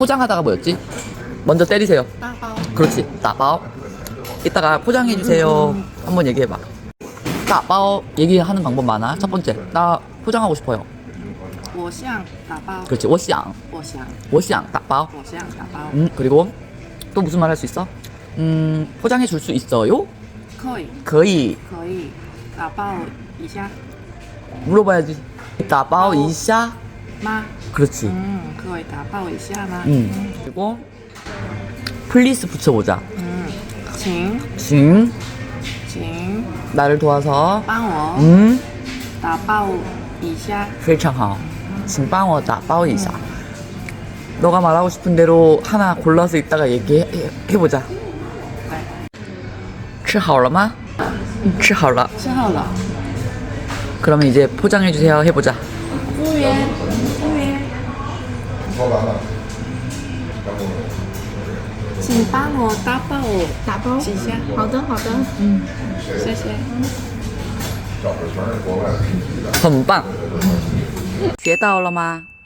포장하다가 뭐였지? 먼저 때리세요. 大包 그렇지. 따바오. 이따가 포장해 주세요. 한번 얘기해 봐. 따바오 얘기하는 방법 많아. 첫 번째. 나 포장하고 싶어요. 我想打包 그렇지. 我想.我想 我想 따바오. 我想打包 음, 그리고 또 무슨 말 할 수 있어? 음, 포장해 줄 수 있어요? 可以 거의 可以打包一下 물어봐야지. 따바오 이샤? 吗 그렇지. 嗯可以打包一下吗 음. 그리고 플리스 붙여보자. 嗯请 징 请 나를 도와서 帮我 음 打包一下 非常好. 请帮我打包一下. 너가 말하고 싶은 대로 하나 골라서 이따가 얘기해 해- 해보자. 吃好了吗?吃好了.吃好了 그러면 이제 포장해 주세요. 해보자. 服务员服务员 请帮我打包。打包几下好的，好的。嗯谢谢。很棒.学到了吗?